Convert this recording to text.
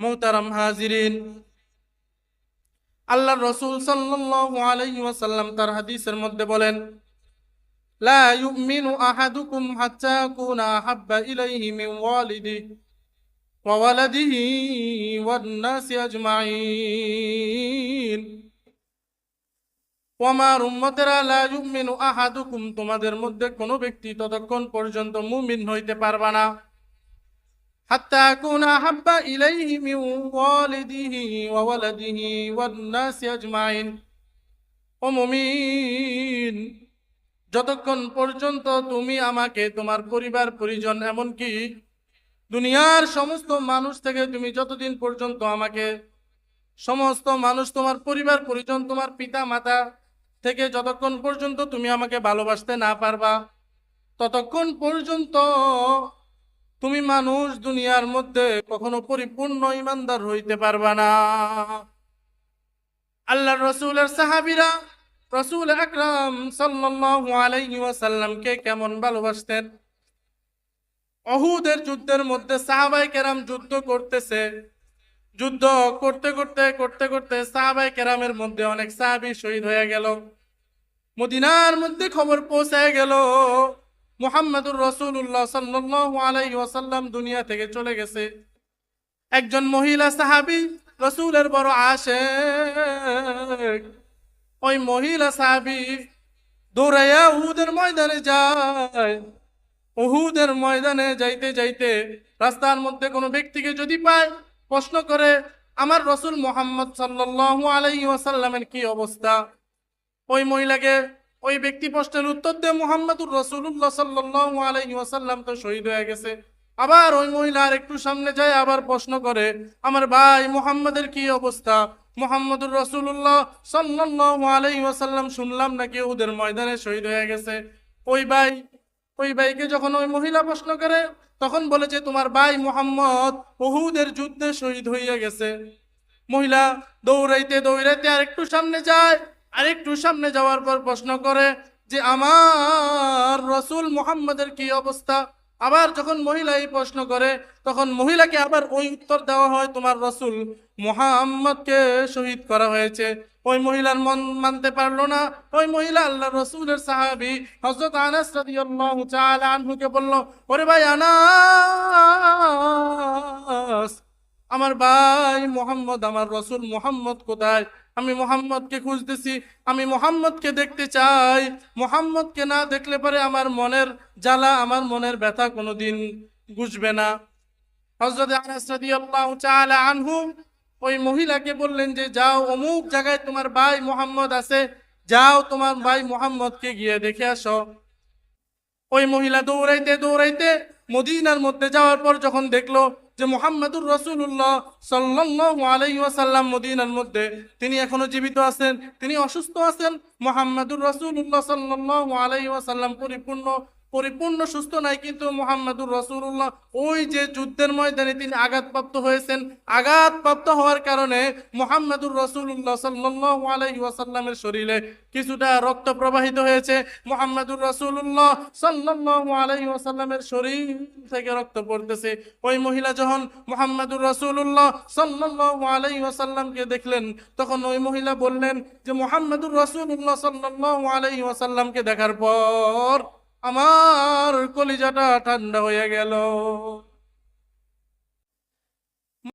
মোহতারাম হাজিরিন। আল্লাহ রসুল ওয়াসাল্লাম তার হাদিসের মধ্যে বলেন, লা লা ইউমিনু আহাদুকুম, তোমাদের মধ্যে কোনো ব্যক্তি ততক্ষণ পর্যন্ত মুমিন হইতে পারবা না। ইলাইহি মিন ওয়ালিদিহি ওয়া ওয়ালাদিহি ওয়ান নাসি আজমাইন। ও মুমিন, যতক্ষণ পর্যন্ত তুমি আমাকে, তোমার পরিবার, পরিজন এমনকি দুনিয়ার সমস্ত মানুষ থেকে তুমি যতদিন পর্যন্ত আমাকে, সমস্ত মানুষ, তোমার পরিবার, পরিজন, তোমার পিতা মাতা থেকে যতক্ষণ পর্যন্ত তুমি আমাকে ভালোবাসতে না পারবা, ততক্ষণ পর্যন্ত তুমি মানুষ দুনিয়ার মধ্যে কখনো পরিপূর্ণ ইমানদার হইতে পারবা না। আল্লাহ রসুলের সাহাবিরা রসুল আকরাম আলাইহি কেমন ভালোবাসতেন? অহুদের যুদ্ধের মধ্যে সাহাবাই কেরাম যুদ্ধ করতেছে। যুদ্ধ করতে করতে করতে করতে সাহাবাই কেরামের মধ্যে অনেক সাহাবি শহীদ হয়ে গেল। মদিনার মধ্যে খবর পৌঁছায় গেল। মুহাম্মদুর রসুল্লাহ সাল্লাল্লাহু আলাইহি ওয়াসাল্লাম দুনিয়া থেকে চলে গেছে। একজন মহিলা সাহাবি রসুলের বড় আসে ওই মহিলা সাহাবি দৌড়াইয়া উহুদের ময়দানে যায়। উহুদের ময়দানে যাইতে যাইতে রাস্তার মধ্যে কোনো ব্যক্তিকে যদি পায়, প্রশ্ন করে, আমার রসুল মোহাম্মদ সাল্লাল্লাহু আলাইহি ওয়াসাল্লামের কি অবস্থা? ওই মহিলাকে ওই ব্যক্তি প্রশ্নের উত্তর দিয়ে মোহাম্মদুর রসুল্লাহ ওয়াসাল্লাম তো শহীদ হয়ে গেছে। আবার ওই মহিলা আর একটু সামনে যায়, আবার প্রশ্ন করে, আমার ভাই, মোহাম্মদের কি অবস্থা? মোহাম্মদুর রসুল্লাহ সাল্লাল্লাহু আলাইহি ওয়াসাল্লাম শুনলাম নাকি ওদের ময়দানে শহীদ হয়ে গেছে? ওই ভাই, ওই ভাইকে যখন ওই মহিলা প্রশ্ন করে, তখন বলে যে, তোমার ভাই মোহাম্মদ বহুদের যুদ্ধে শহীদ হইয়া গেছে। মহিলা দৌড়াইতে দৌড়াইতে আর একটু সামনে যায় আর একটু সামনে যাওয়ার পর প্রশ্ন করে যে আমার রসুল মোহাম্মদের কি অবস্থা? আবার যখন মহিলা এই প্রশ্ন করে, তখন মহিলাকে আবার ওই উত্তর দেওয়া হয়, তোমার রসুল মোহাম্মদকে শহীদ করা হয়েছে। ওই মহিলার মন মানতে পারল না। ওই মহিলা আল্লাহ রসুলের সাহাবি হজরত আনাস আনহুকে বলল, ওরে ভাই আনাস আমার ভাই মোহাম্মদ, আমার রসুল মোহাম্মদ কোথায়? আমি মোহাম্মদকে খুঁজতেছি, আমি মোহাম্মদকে দেখতে চাই। মোহাম্মদকে না দেখলে পরে আমার মনের জ্বালা, আমার মনের ব্যথা কোনোদিন বুঝবে না। হজরত আনহু ওই মহিলাকে বললেন যে, যাও, অমুক জায়গায় তোমার ভাই মোহাম্মদ আছে। যাও, তোমার ভাই মোহাম্মদকে গিয়ে দেখে আসো। ওই মহিলা দৌড়াইতে দৌড়াইতে মদিনার মধ্যে যাওয়ার পর যখন দেখল যে মোহাম্মদুর রসুল্লাহ সাল্লাহ আলাইসাল্লাম মদিনার মধ্যে তিনি এখনও জীবিত আছেন, তিনি অসুস্থ আছেন। মোহাম্মদুর রসুল্লাহ সাল্লাহ আলাই ওয়াসাল্লাম পরিপূর্ণ পরিপূর্ণ, সুস্থ নাই, কিন্তু মোহাম্মদুর রসুল্লাহ ওই যে যুদ্ধের ময়দানে তিনি আঘাতপ্রাপ্ত হয়েছেন। আঘাতপ্রাপ্ত হওয়ার কারণে মোহাম্মদুর রসুল্লাহ সাল্লাল্লাহু আলাইহি ওয়াসাল্লামের শরীরে কিছুটা রক্ত প্রবাহিত হয়েছে। মোহাম্মদুর রসুল্লাহ সাল্লাল্লাহু আলাইহি ওয়াসাল্লামের শরীর থেকে রক্ত পড়তেছে। ওই মহিলা যখন মোহাম্মদুর রসুল্লাহ সাল্লাল্লাহু আলাইহি ওয়াসাল্লামকে দেখলেন, তখন ওই মহিলা বললেন যে, মোহাম্মদুর রসুল্লাহ সাল্লাল্লাহু আলাইহি ওয়াসাল্লামকে দেখার পর আমার কলিজাটা ঠান্ডা হয়ে গেল।